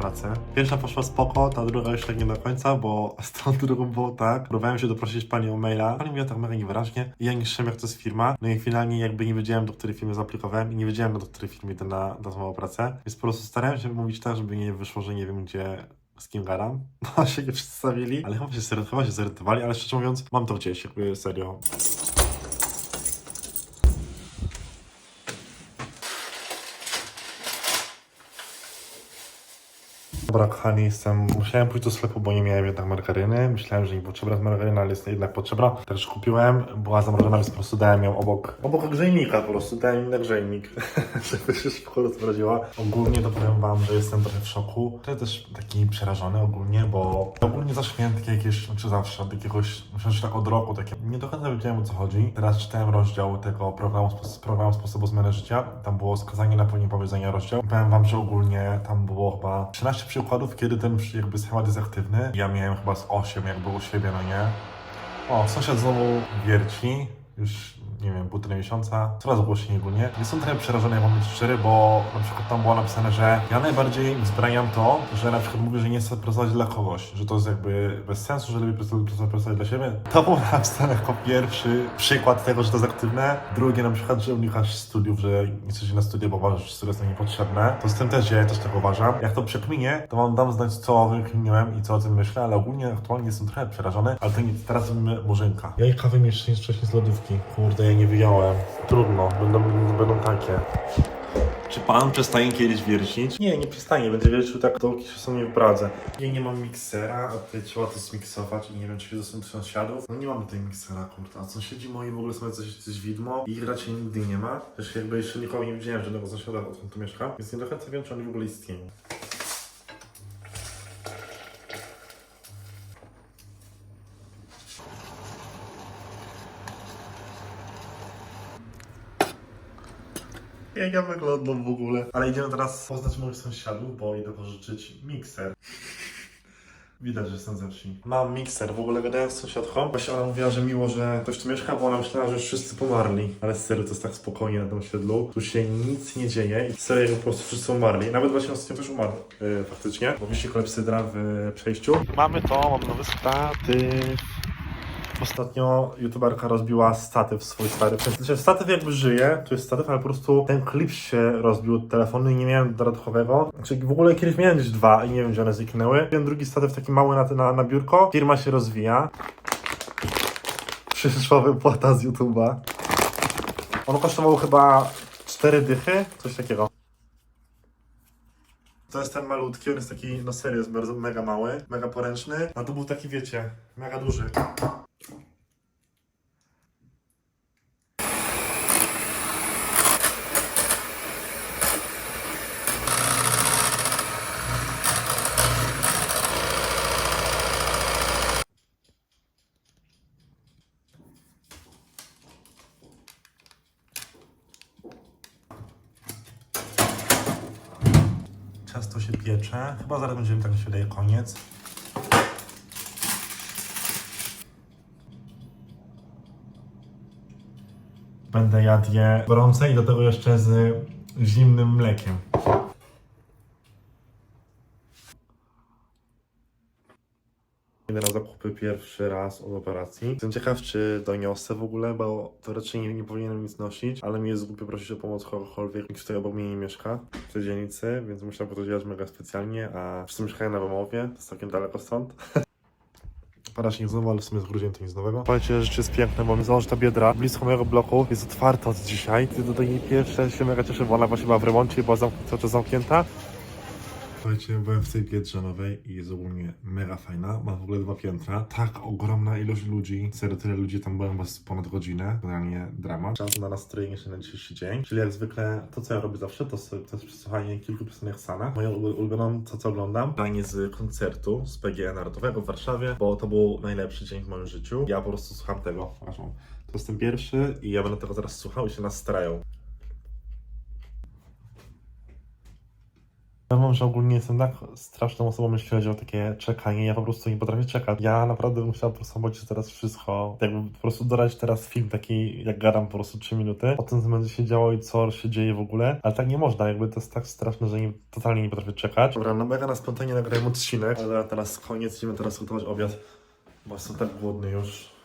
pracę. Pierwsza poszła spoko, ta druga jeszcze nie do końca, bo z tą drugą było tak. Próbowałem się doprosić pani o maila. Pani mówiła tak mega niewyraźnie ja nie szedłem jak to jest firma. No i finalnie jakby nie wiedziałem do której firmy zaaplikowałem i nie wiedziałem do której firmy idę na, na tą pracę. Więc po prostu starałem się mówić tak, żeby nie wyszło, że nie wiem gdzie z kim gadam. No się nie przedstawili, ale chyba się, chyba się ale szczerze mówiąc mam to gdzieś, jakby serio. Dobra, kochani, jestem. Musiałem pójść do sklepu, bo nie miałem jednak margaryny. Myślałem, że nie potrzebna jest margaryna, ale jest jednak potrzebna. Też kupiłem, była zamrożona, więc po prostu dałem ją obok, obok grzejnika po prostu, dałem im grzejnik, żeby się szybko rozmroziła. Ogólnie to powiem wam, że jestem trochę w szoku. To też taki przerażony ogólnie, bo ogólnie zawsze miałem takie jakieś, czy zawsze, od jakiegoś, myślę, że tak od roku, takie, nie do końca wiedziałem o co chodzi. Teraz czytałem rozdział tego programu, programu sposobu zmiany życia. Tam było skazanie na niepowiedzenia rozdział. Powiem wam, że ogólnie tam było chyba 13 przykładów, kiedy ten jakby schemat jest aktywny. Ja miałem chyba z 8 jakby u siebie, no nie? O, sąsiad znowu wierci. Już, nie wiem, półtorej miesiąca. Coraz głośniej ogólnie. Jestem trochę przerażony, jak mam być szczery, bo na przykład tam było napisane, że ja najbardziej wzbraniam to, że na przykład mówię, że nie chcę pracować dla kogoś, że to jest jakby bez sensu, że lepiej pracować, dla siebie. To było napisane jako pierwszy przykład tego, że to jest aktywne. Drugie na przykład, że unikasz studiów, że nie chcesz na studia, bo uważasz, że studia są niepotrzebne. To z tym też dzieje, też tak uważam. Jak to przekminie, to wam dam znać, co wykminiłem i co o tym myślę, ale ogólnie aktualnie jestem trochę przerażony, ale to nie, teraz robimy murzynka. Ja jeszcze nie wcześniej z lodówki. Kurde, ja nie wyjąłem. Trudno, będą, będą takie. Czy pan przestanie kiedyś wiercić? Nie, nie przestanie, będzie wiercił tak dopóki się sobie nie wypradzę. Ja nie mam miksera, a tutaj trzeba to zmiksować i nie wiem, czy się dostanę do sąsiadów. No nie mamy tutaj miksera, kurde, a sąsiedzi moi w ogóle są coś, coś widmo i ich raczej nigdy nie ma. Też jakby jeszcze nikogo nie widziałem, żadnego sąsiada, odkąd tu mieszka, więc nie do końca wiem, czy oni w ogóle istnieją. Jak ja wyglądam w ogóle. Ale idziemy teraz poznać moich sąsiadów, bo idę pożyczyć mikser. Widać, że jestem ze wsi. Mam mikser. W ogóle gadałem z sąsiadką. Właśnie ona mówiła, że miło, że ktoś tu mieszka, bo ona myślała, że już wszyscy pomarli. Ale serio, to jest tak spokojnie na tym osiedlu. Tu się nic nie dzieje i serio, po prostu wszyscy umarli. Nawet właśnie ostatnio też umarł. Yy, faktycznie. Bo wisi klepsydra w przejściu. Mamy to, mam nowy statyw. Ostatnio youtuberka rozbiła statyw swój stary. Sensie statyw jakby żyje, to jest statyw, ale po prostu ten klip się rozbił od telefonu i nie miałem dodatkowego. Znaczy w ogóle kiedyś miałem gdzieś dwa i nie wiem gdzie one zniknęły. Ten drugi statyw taki mały na, na, na biurko. Firma się rozwija. Przyszła wypłata z YouTube'a. On kosztował chyba cztery dychy, coś takiego. To jest ten malutki, on jest taki, no serio, jest bardzo mega mały, mega poręczny. A tu był taki, wiecie, mega duży. Się piecze. Chyba zaraz będziemy, tak mi się wydaje, koniec. Będę jadł je gorące i do tego jeszcze z zimnym mlekiem. Na zakupy pierwszy raz od operacji. Jestem ciekaw, czy doniosę w ogóle, bo to raczej nie, nie powinienem nic nosić, ale mi jest głupio prosić o pomoc kogokolwiek, nikt tutaj obok mnie nie mieszka w tej dzielnicy, więc po to działać mega specjalnie, a wszyscy mieszkają na Bemowie, to jest całkiem daleko stąd. Pada śnieg znowu, ale w sumie z grudniem to nic nowego. Słuchajcie, rzecz jest piękne, bo mi zobacz ta biedra blisko mojego bloku jest otwarta od dzisiaj. Ty do tej pierwszej się mega cieszę, bo ona właśnie była w remoncie była zamk- cały czas zamknięta. Słuchajcie, byłem w tej biedrze nowej i jest ogólnie mega fajna. Ma w ogóle dwa piętra. Tak ogromna ilość ludzi. Serio, tyle ludzi tam byłem bez ponad godzinę. Generalnie dramat. Czas na nastrojenie się na dzisiejszy dzień. Czyli jak zwykle to, co ja robię zawsze, to, to jest przesłuchanie kilku piosenek Sana. Moją ulu- ulubioną, to co oglądam, granie z koncertu z PGE Narodowego w Warszawie, bo to był najlepszy dzień w moim życiu. Ja po prostu słucham tego. Przepraszam. To jest ten pierwszy i ja będę tego zaraz słuchał i się nastrają. Ja mam, że ogólnie jestem tak straszną osobą, jeśli chodzi o takie czekanie. Ja po prostu nie potrafię czekać. Ja naprawdę chciał po prostu zobaczyć teraz wszystko. Jakby po prostu dodać teraz film taki, jak gadam po prostu 3 minuty. Potem co będzie się działo i co się dzieje w ogóle. Ale tak nie można, jakby to jest tak straszne, że nie, totalnie nie potrafię czekać. Dobra, no mega na spontanie nagrałem odcinek. Ale teraz koniec, idziemy teraz gotować obiad. Bo jestem tak głodny już.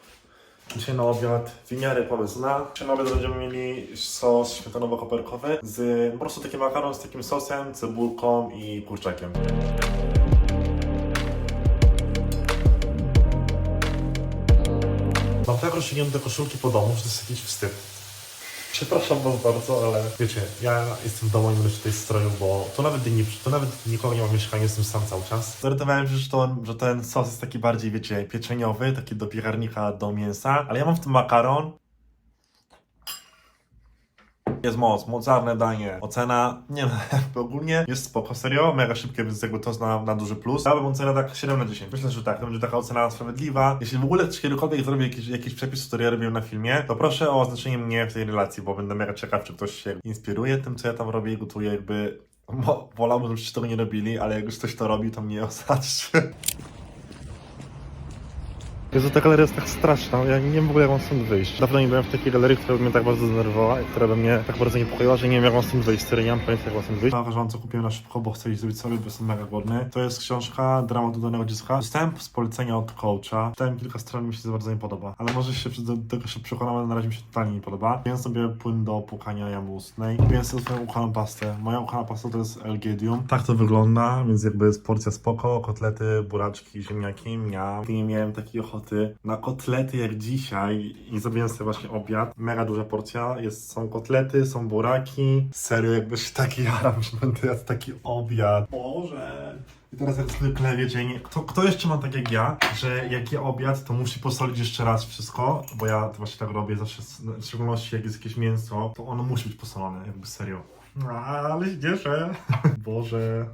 Dzisiaj na obiad winiary pomysł na. Dzisiaj na obiad będziemy mieli sos śmietanowo-koperkowy z po prostu taki makaron z takim sosem, cebulką i kurczakiem. Mam tak rozciągnięte koszulki po domu, że to jest jakiś wstyd. Przepraszam bardzo, ale wiecie, ja jestem w domu i będę tej stroju, bo to nawet, nie, to nawet nikogo nie ma w mieszkaniu, jestem sam cały czas. Zorientowałem się, że, to, że ten sos jest taki bardziej, wiecie, pieczeniowy, taki do piekarnika, do mięsa, ale ja mam w tym makaron. Jest moc, mocarne danie. Ocena, nie wiem, ogólnie jest spoko, serio, mega szybkie, więc jakby to na, na duży plus. Ja bym ocenę tak 7 na 10. Myślę, że tak, to będzie taka ocena sprawiedliwa. Jeśli w ogóle kiedykolwiek zrobię jakiś, jakiś przepis, który ja robiłem na filmie, to proszę o oznaczenie mnie w tej relacji, bo będę mega ciekaw, czy ktoś się inspiruje tym, co ja tam robię i gotuję, jakby... Bo wolałbym, żebyście tego nie robili, ale jak już ktoś to robi, to mnie oznaczcie. Jezu, ta galeria jest tak straszna, ja nie wiem w ogóle jak mam stąd wyjść. Dawno nie byłem w takiej galerii, która by mnie tak bardzo zdenerwowała i która by mnie tak bardzo niepokoiła, że nie wiem jak mam stąd wyjść, nie mam pojęcia jak mam stąd wyjść. Wam co kupiłem na szybko, bo chcę iść zrobić sobie, bo jestem mega głodny. To jest książka Dramat danego dziecka. Dostałem z polecenia od coacha. Czytałem kilka stron, mi się bardzo nie podoba. Ale może się do tego się przekonam, ale na razie mi się totalnie nie podoba. Kupiłem sobie płyn do płukania jamy ustnej. Kupiłem sobie swoją ukochaną pastę. Moja ukochana pasta to jest Elgidium. Tak to wygląda, więc jakby jest porcja spoko, kotlety, buraczki, ziemniaki, miam. Nie miałem takiej ochoty na kotlety jak dzisiaj i zrobiłem sobie właśnie obiad. Mega duża porcja. Jest, są kotlety, są buraki. Serio, jakby się tak jaram, że będę jadł taki obiad. Boże. I teraz jak zwykle, wiecie, nie, kto, kto jeszcze ma tak jak ja, że jak je obiad, to musi posolić jeszcze raz wszystko, bo ja to właśnie tak robię zawsze, w szczególności jak jest jakieś mięso, to ono musi być posolone, jakby serio. A, ale śmieszę. Boże.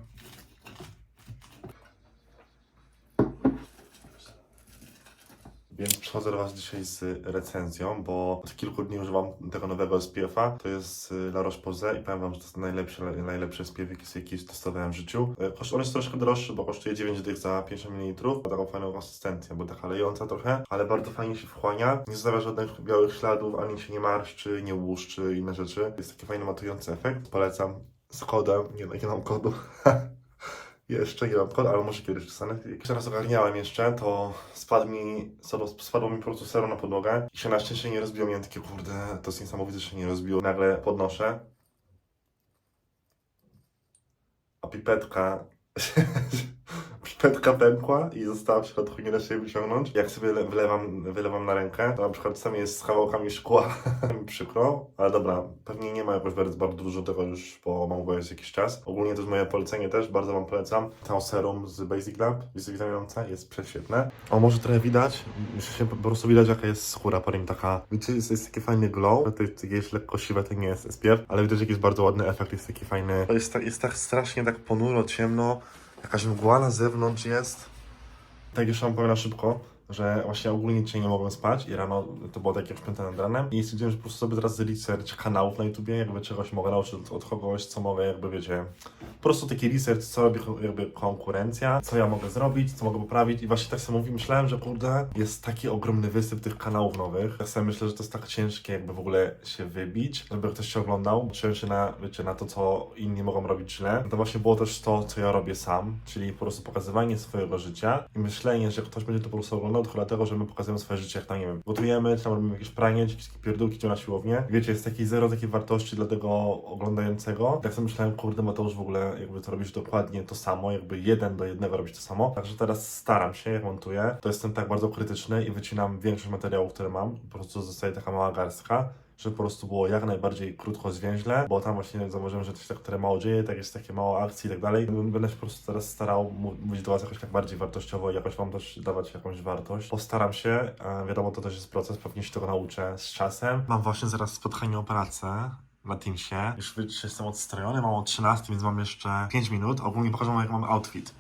Więc przychodzę do Was dzisiaj z recenzją, bo od kilku dni używam tego nowego SPF-a. To jest y, La Roche-Posay i powiem Wam, że to jest najlepszy, najlepszy SPF, jaki, testowałem w życiu. Y, on jest troszkę droższy, bo kosztuje 9 dych za 50 ml. Ma taką fajną konsystencję, bo taka lejąca trochę, ale bardzo fajnie się wchłania. Nie zostawia żadnych białych śladów, ani się nie marszczy, nie łuszczy, inne rzeczy. Jest taki fajny matujący efekt. Polecam z kodem, nie, nie mam kodu. Jeszcze nie mam kodu, ale może kiedyś dostanę. Jak się raz ogarniałem jeszcze, to spadł mi, spadło mi po prostu sero na podłogę i się na szczęście nie rozbiło. Miałem takie, kurde, to jest niesamowite, że się nie rozbiło. Nagle podnoszę, a pipetka pipetka pękła i została w środku, nie da się jej wyciągnąć. Jak sobie le- wlewam, wylewam na rękę, to na przykład czasami jest z kawałkami szkła. Przykro, ale dobra, pewnie nie ma jakoś bardzo, bardzo dużo tego już, bo mam go jest jakiś czas. Ogólnie to jest moje polecenie też, bardzo wam polecam. To serum z Basic Lab, witaminujące, jest prześwietne. O, może trochę widać, myślę, że po prostu widać jaka jest skóra po nim taka. Widzicie, jest, jest taki fajny glow, to jest, jest lekko siwe, to nie jest SPF, ale widać jaki jest bardzo ładny efekt, jest taki fajny. To jest, tak- jest tak strasznie tak ponuro, ciemno, jakaś mgła na zewnątrz jest. Tak wam powiem na szybko, że właśnie ogólnie dzisiaj nie mogłem spać i rano to było tak jak piąte nad ranem i stwierdziłem, że po prostu sobie teraz research kanałów na YouTubie, jakby czegoś mogę nauczyć od, kogoś, co mogę jakby wiecie, po prostu taki research, co robi jakby konkurencja, co ja mogę zrobić, co mogę poprawić i właśnie tak sobie mówi, myślałem, że kurde, jest taki ogromny wysyp tych kanałów nowych. Ja sobie myślę, że to jest tak ciężkie jakby w ogóle się wybić, żeby ktoś się oglądał, czułem się na, wiecie, na to, co inni mogą robić źle. To właśnie było też to, co ja robię sam, czyli po prostu pokazywanie swojego życia i myślenie, że ktoś będzie to po prostu oglądał tylko dlatego, że my pokazujemy swoje życie, jak tam, nie wiem, gotujemy, czy tam robimy jakieś pranie, czy jakieś pierdółki, czy na siłownię. Wiecie, jest taki zero takiej wartości dla tego oglądającego. Tak sobie myślałem, kurde, Mateusz w ogóle jakby to robisz dokładnie to samo, jakby jeden do jednego robić to samo. Także teraz staram się, jak montuję, to jestem tak bardzo krytyczny i wycinam większość materiałów, które mam. Po prostu zostaje taka mała garstka żeby po prostu było jak najbardziej krótko, zwięźle, bo tam właśnie zauważyłem, że to się tak które mało dzieje, tak jest takie mało akcji i tak dalej. Będę się po prostu teraz starał mówić do Was jakoś tak bardziej wartościowo i jakoś Wam też dawać jakąś wartość. Postaram się, e, wiadomo, to też jest proces, pewnie się tego nauczę z czasem. Mam właśnie zaraz spotkanie o pracę na Teamsie. Już jestem odstrojony, mam o 13, więc mam jeszcze 5 minut. Ogólnie pokażę wam, jak mam outfit.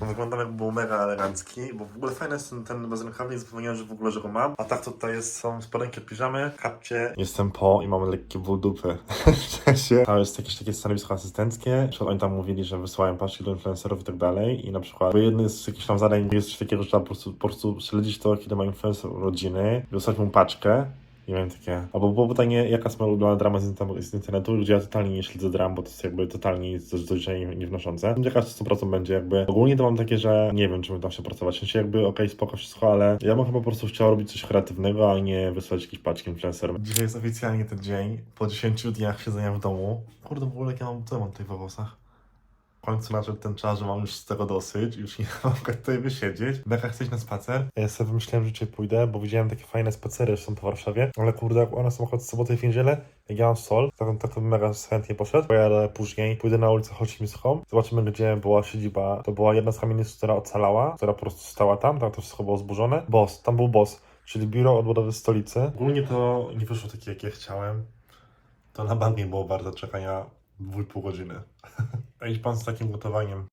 Wyglądam jakby był mega elegancki, bo w ogóle fajny jest ten, ten bezrękawnik, zapomniałem, że w ogóle, że go mam. A tak to tutaj jest, są spodenki piżamy, kapcie. Jestem po i mamy lekkie ból dupy. w sensie, to jest jakieś takie stanowisko asystenckie. Przykład oni tam mówili, że wysyłają paczki do influencerów i tak dalej i na przykład bo jednym z jakichś tam zadań jest coś takiego, że trzeba po prostu, po prostu śledzić to, kiedy ma influencer rodziny, wysłać mu paczkę. Nie wiem, takie. Albo było pytanie, jaka jest moja ulubiona drama z, z internetu, gdzie ja totalnie nie śledzę dram, bo to jest jakby totalnie do, do życia nie, nie wnoszące. Jakaś 100% będzie jakby. Ogólnie to mam takie, że nie wiem, czy bym tam się pracować. W sensie jakby okej, spoko wszystko, ale ja bym chyba po prostu chciał robić coś kreatywnego, a nie wysłać jakieś paczki influencerom. Dzisiaj jest oficjalnie ten dzień, po 10 dniach siedzenia w domu. Kurde, w ogóle jak ja mam, co ja mam tutaj w włosach? W końcu nadszedł ten czas, że mam już z tego dosyć, już nie mogę tutaj wysiedzieć. Beka, chcesz na spacer? Ja sobie wymyśliłem, że dzisiaj pójdę, bo widziałem takie fajne spacery, że są po Warszawie, ale kurde, jak one są w sobotę i w niedzielę, jak ja mam sol, to, tak to bym mega chętnie poszedł. Pojadę później, pójdę na ulicę Hocimiską, zobaczymy, gdzie była siedziba. To była jedna z kamienic, która ocalała, która po prostu stała tam, tam to wszystko było zburzone. Boss, tam był boss, czyli biuro odbudowy stolicy. Ogólnie to nie wyszło takie, jak ja chciałem. To na bank nie było bardzo czekania 2,5 godziny. A pan z takim gotowaniem.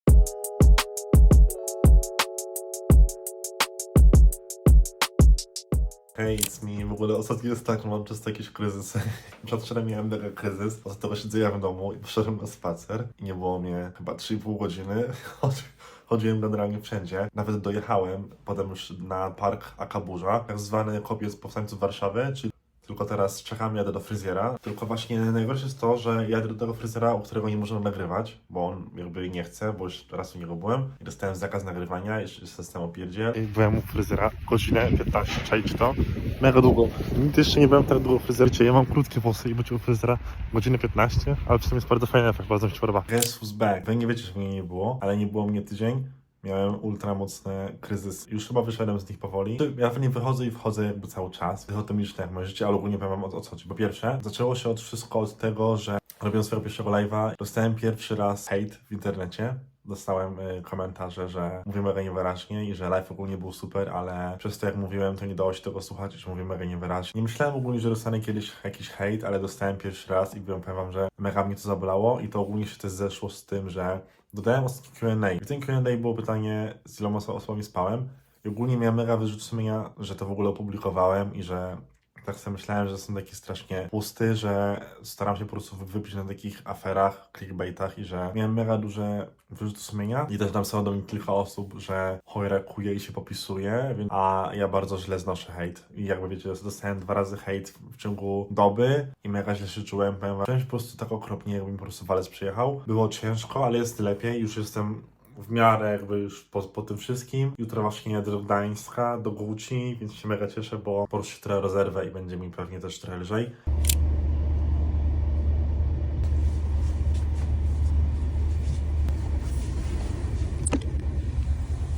Hej, it's me. W ogóle ostatnio jest tak, mam często jakieś kryzysy. Przedwczoraj miałem mega kryzys tego siedzenia w domu i poszedłem na spacer i nie było mnie chyba 3,5 godziny. Chodzi- Chodziłem generalnie wszędzie. Nawet dojechałem potem już na park Akaburza, tak zwany kopiec powstańców Warszawy, czyli tylko teraz czekam, jadę do fryzjera. Tylko właśnie najgorsze jest to, że jadę do tego fryzjera, u którego nie możemy nagrywać, bo on jakby nie chce, bo już raz u niego byłem i dostałem zakaz nagrywania, jeszcze system opierdziel. I byłem u fryzjera godzinę 15, czaić to? Mega długo. Nigdy jeszcze nie byłem tak długo w fryzjercie. Ja mam krótkie włosy i być u fryzjera godzinę 15, ale przy tym jest bardzo fajny efekt, bardzo mi się podoba. Guess who's back? Wy nie wiecie, że mnie nie było, ale nie było mnie tydzień. Miałem ultra mocny kryzys. Już chyba wyszedłem z nich powoli. Ja w nie wychodzę i wchodzę jakby cały czas. Wychodzę mi jak moje życie, ale ogólnie powiem o, o co chodzi. Po pierwsze, zaczęło się od wszystko od tego, że robiąc swojego pierwszego live'a, dostałem pierwszy raz hate w internecie. Dostałem y, komentarze, że mówię mega niewyraźnie i że live ogólnie był super, ale przez to jak mówiłem, to nie dało się tego słuchać, że mówię mega niewyraźnie. Nie myślałem ogólnie, że dostanę kiedyś jakiś hate, ale dostałem pierwszy raz i byłem powiem wam, że mega mnie to zabolało i to ogólnie się też zeszło z tym, że dodałem ostatni Q&A. W tym Q&A było pytanie, z iloma oso- osobami spałem i ogólnie miałem mega wyrzut sumienia, że to w ogóle opublikowałem i że tak sobie myślałem, że są taki strasznie pusty, że staram się po prostu wy- wypić na takich aferach, clickbaitach i że miałem mega duże wyrzuty sumienia i też napisało do mnie kilka osób, że chojrakuje i się popisuje, więc... a ja bardzo źle znoszę hejt. I jakby wiecie, dostałem dwa razy hejt w, ciągu doby i mega źle się czułem, powiem wam. Po prostu tak okropnie, jakby mi po prostu walec przyjechał. Było ciężko, ale jest lepiej, już jestem w miarę jakby już po, po tym wszystkim. Jutro właśnie jadę do Gdańska, do Guci, więc się mega cieszę, bo po prostu się trochę rozerwę i będzie mi pewnie też trochę lżej.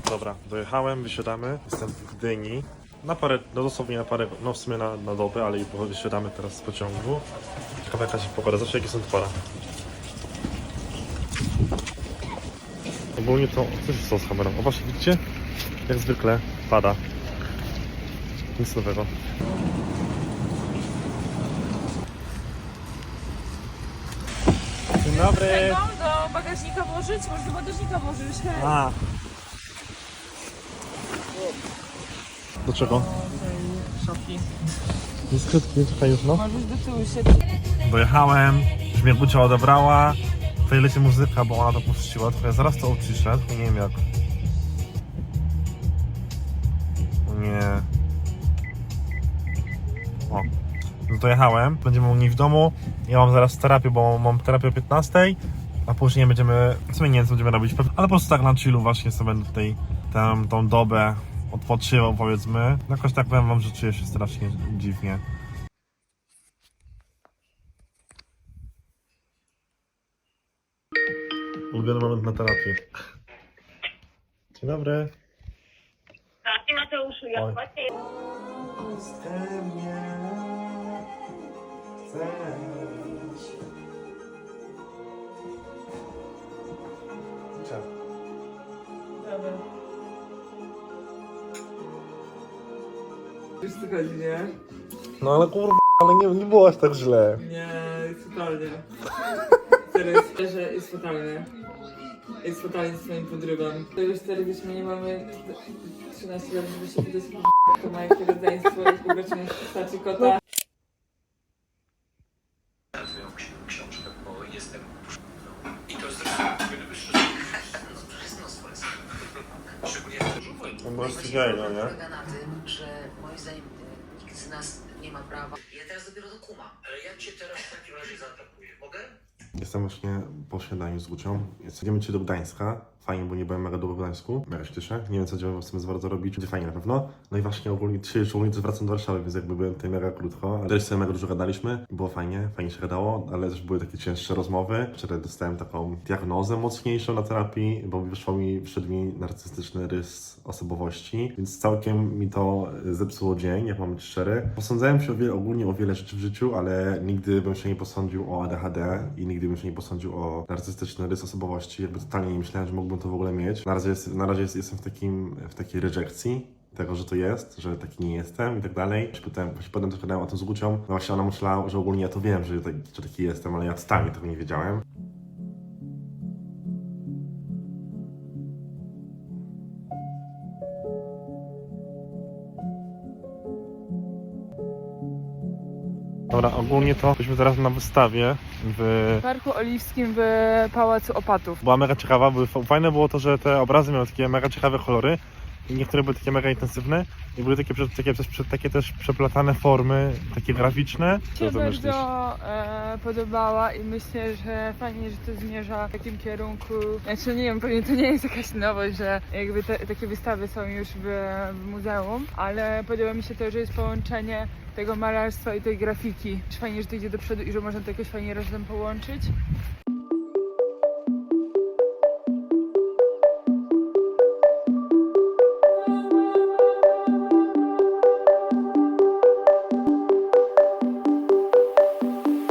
Dobra, dojechałem, wysiadamy. Jestem w Gdyni. Na parę, no dosłownie na parę, no w sumie na, na dobę, ale i wysiadamy teraz z pociągu. Ciekawa jaka się pogoda, zawsze jakie są pora. Ogólnie to, co się stało z kamerą? O właśnie, widzicie? Jak zwykle pada. Nic nowego. Dzień dobry! Tego do bagażnika włożyć? Może do bagażnika włożyć, hej. A. Do czego? Szopki. Dyskretnie, czekaj już no. Możesz do tyłu się... Dojechałem, już mnie Gucia odebrała. Tutaj leci muzyka, bo ona to puściła, tylko ja zaraz to uciszę, tylko nie wiem jak. Nie. O. No dojechałem, będziemy u niej w domu. Ja mam zaraz terapię, bo mam terapię o 15, a później będziemy, w sumie nie wiem co będziemy robić, ale po prostu tak na chillu właśnie sobie będę tutaj tam, tą dobę odpoczywał powiedzmy. Jakoś tak powiem wam, że czuję się strasznie dziwnie. Ulubiony moment na terapii. Dzień dobry. Tak, i Mateuszu, ja Oj. właśnie Dobra. Już co chodzi, nie? No ale kurwa, ale nie, nie było aż tak źle. Nie, jest totalnie. Teraz że jest totalnie. Jest fatalnie z swoim podrywem. To już my nie mamy 13 lat, żeby się wydać to ma jakie rodzeństwo kota. ksi- książkę, bo jestem I to zresztą powinno być szczerze. No to jest mnóstwo jest. Szczególnie w dużo wojny. No bo jest gej, no nie? polega na tym, że moim zdaniem e, nikt z nas nie ma prawa. Ja teraz dopiero to kumam. Ale ja cię teraz w takim razie zaatakuję. Mogę? Jestem właśnie śniadaniu z Gucią. Jedziemy dzisiaj do Gdańska. Fajnie, bo nie byłem mega długo w Gdańsku. Mega się cieszę. Nie wiem, co będziemy chcemy za bardzo robić. Będzie fajnie na pewno. No i właśnie ogólnie dzisiaj już ogólnie wracam do Warszawy, więc jakby byłem tutaj mega krótko. Ale też sobie mega dużo gadaliśmy. Było fajnie, fajnie się gadało, ale też były takie cięższe rozmowy. Wczoraj dostałem taką diagnozę mocniejszą na terapii, bo wyszło mi, wszedł mi narcystyczny rys osobowości, więc całkiem mi to zepsuło dzień, jak mam być szczery. Posądzałem się o wiele, ogólnie o wiele rzeczy w życiu, ale nigdy bym się nie posądził o ADHD i nigdy bym się nie posądził o narcystyczny rys osobowości. Jakby totalnie nie myślałem, że mógłbym to w ogóle mieć. Na razie, jest, na razie jest, jestem w, takim, w takiej rejekcji tego, że to jest, że taki nie jestem i tak dalej. Potem, potem też gadałem o tym z Gucią. No właśnie ona myślała, że ogólnie ja to wiem, że, tak, że taki jestem, ale ja totalnie tego nie wiedziałem. Dobra, ogólnie to byliśmy teraz na wystawie w W Parku Oliwskim w Pałacu Opatów. była mega ciekawa, były, fajne było to, że te obrazy miały takie mega ciekawe kolory i niektóre były takie mega intensywne i były takie, takie, takie, takie też przeplatane formy, takie graficzne. Mi się bardzo e, podobała i myślę, że fajnie, że to zmierza w takim kierunku. Znaczy nie wiem, pewnie to nie jest jakaś nowość, że jakby te, takie wystawy są już w, w muzeum, ale podoba mi się to, że jest połączenie tego malarstwa i tej grafiki. Fajnie, że to idzie do przodu i że można to jakoś fajnie razem połączyć.